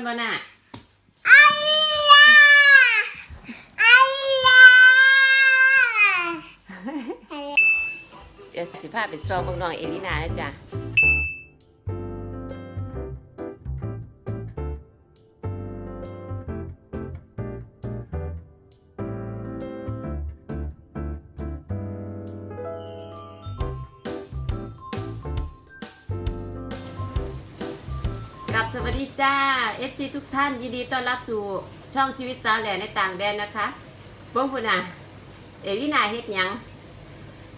นบ่น่ะอัลลาอัลลาเดี๋ยวสิพาไปซ้อมพวกน้องเอลินานะจ๊ะับสวัสดีจ้า FC ทุกท่านยินดีต้อนรับสู่ช่องชีวิตสาวแหล่ในต่างแดนนะคะบิ่งพุ่นน่ะเอลินาเฮ็ดหยัง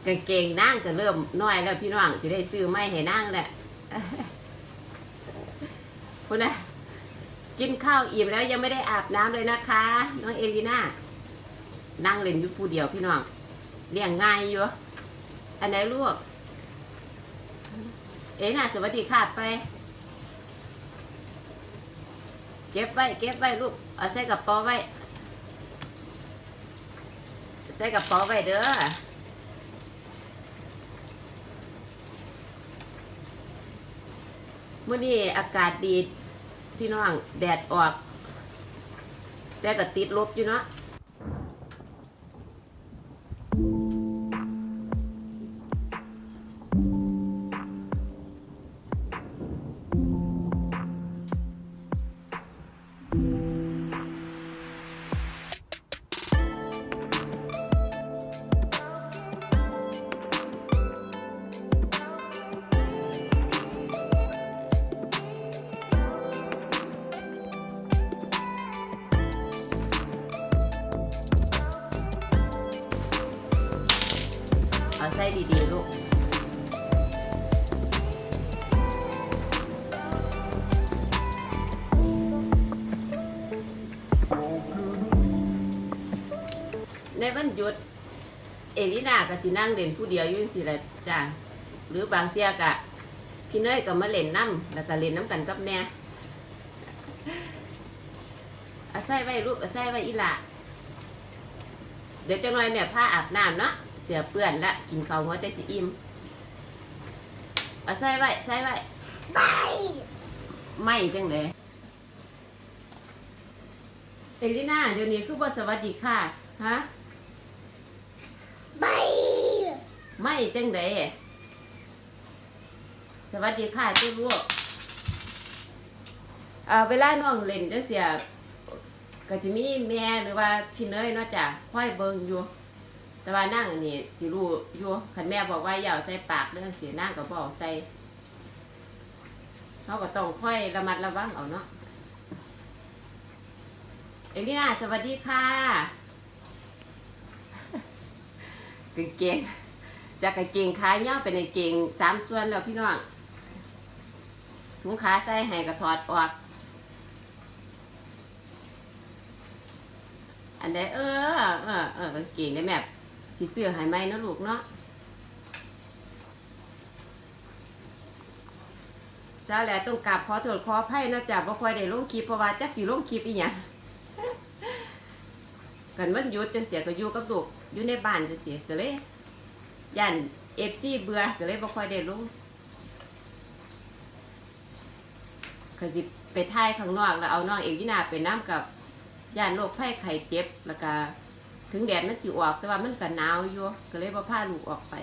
กางเกงนั่งก็เริ่มน้อยแล้วพี่น้องจะได้ซื้อไม่ให้นั่งแหละคุณนะกินข้าวอิ่มแล้วยังไม่ได้อาบน้ำเลยนะคะ น้องเอลินานั่งเล่นอยู่ผู้เดียวพี่น้องเลี้ยงง่ายอยู่อันไหนลูกเอลิน่าสวัสดีค่ะไป เก็บไว้เก็บไว้ลูกเอาใส่กระเป๋าไว้ใส่กระเป๋าไว้เด้อมื่อนี้อากาศดีพี่น้องแดดออกแต่ก็ติดลบอยู่เนาะ ใส่ดีๆลูก ในวันหยุด เอลินาก็สินั่งเล่นผู้เดียวอยู่งสิละจ้าหรือบางเที่ยกะพี่เนยก็มาเล่นน้ำแล้วก็เล่นน้ำกันกับแม่เอาใส่ไว้ลูกเอาใส่ไว้อีหละเดี๋ยวจังหน่อยแม่ผ้าอาบน้ำเนาะเสือเปื้อนละกินข้าวหัวใจสิอิ่มเอาใส่ไว้ใส่ไว้ไปไม่จังเลยเอลิน่าเดี๋ยวนี้คือบ่สวัสดีค่ะฮะ ไปไม่จังไดสวัสดีค่ะเจ้าลูกเวลาน้องเล่นจังเสียก็จะมีแม่หรือว่าพี่เนยนาะจ้ะค่อยเบิ่งอยู่ แต่ว่านั่งอันนี้สิรู้อยู่คันแม่บอกว่าอย่าใส่ปากเด้องสินั่งก็บอาใส่เขาก็ต้องค่อยระมัดระวังเอาเนาะเอลิน่าสวัสดีค่ะ กางเกงจากกางเกงขาเนาะเป็นกางเกงสามส่วนแล้วพี่น้องถุงขาใส่ให้ก็ถอดออก อันใดเออเออเออกางเกงได้แบบสีเสื้อหายไหมเนาะลูกเนาะเจ้าแหละต้องกราบขอโทษขออภัยนะจ๊ะบ่ค่อยได้ลงคลิปเพราะว่าจักสิลงคลิปอีหยัง กันวันหยุดจังเสียก็อยู่กับลูกอยู่ในบ้านจังเสียก็เลยย่านเอฟซีเบื่อก็เลยบ่ค่อยได้ลงก็สิไปท่ายข้างนอกแล้วเอาน้องเอกยินาไปน้ำกับย่านโรคไข้ไข้เจ็บแล้วก็ถึงแดดมันสิออกแต่ว่ามันก็หนาวอยู่ก็เลยบ่พาลูกออกไป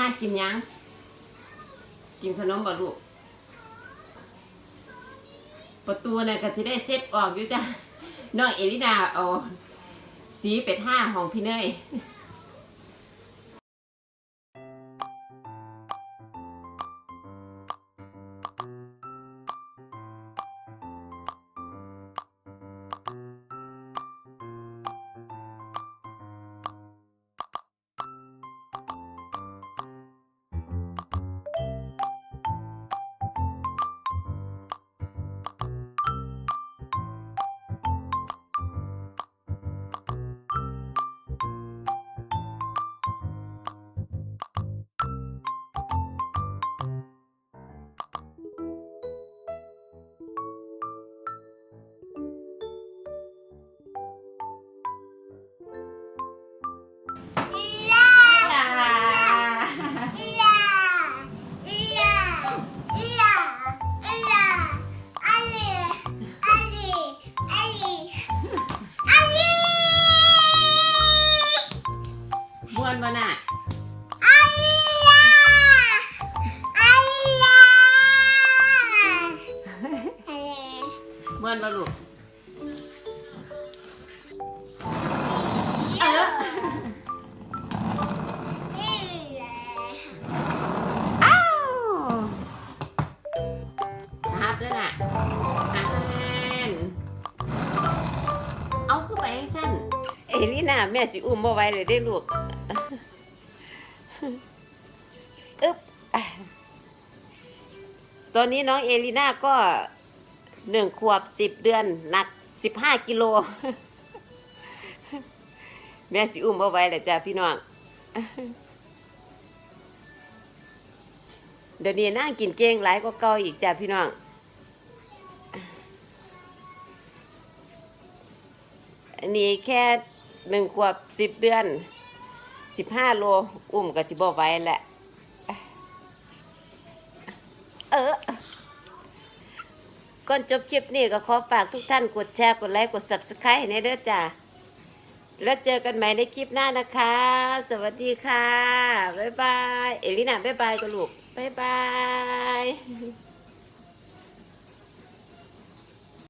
น่ากินยังกินขนมบ่ลูกประตูเนี่ยก็จะได้เซ็ตออกอยู่จ้ะน้องเอลินาเอาสีเป็ดห้าของพี่เนย บ้วนบ่ลูกเอออ้าวฮับแล้วน่ะอ่านเอาเข้าไปให้สั้นเอลี่น่าแม่สิอุ้มบ่ไหว้เลยได้ลูกอึ๊บตอนนี้น้องเอลีน่าก็ หนึ่งขวบสิบเดือนหนักสิบห้ากิโล แม่สิอุ้มเบ่ไว้เลยจ้ะพี่น้อง เดี๋ยวนี้นั่งกินเก่งหลายกว่าเก่าอีกจ้ะพี่น้องอันนี้แค่หนึ่งขวบสิบเดือนสิบห้าโล อุ้มก็สิบบ่ไว้แหละ ก่อนจบคลิปนี้ก็ขอฝากทุกท่านกดแชร์ กดไลค์ กด subscribe ให้เด้อจ้าแล้วเจอกันใหม่ในคลิปหน้านะคะ สวัสดีค่ะ บ๊ายบาย เอลิน่าบ๊ายบายกับลูก บ๊ายบาย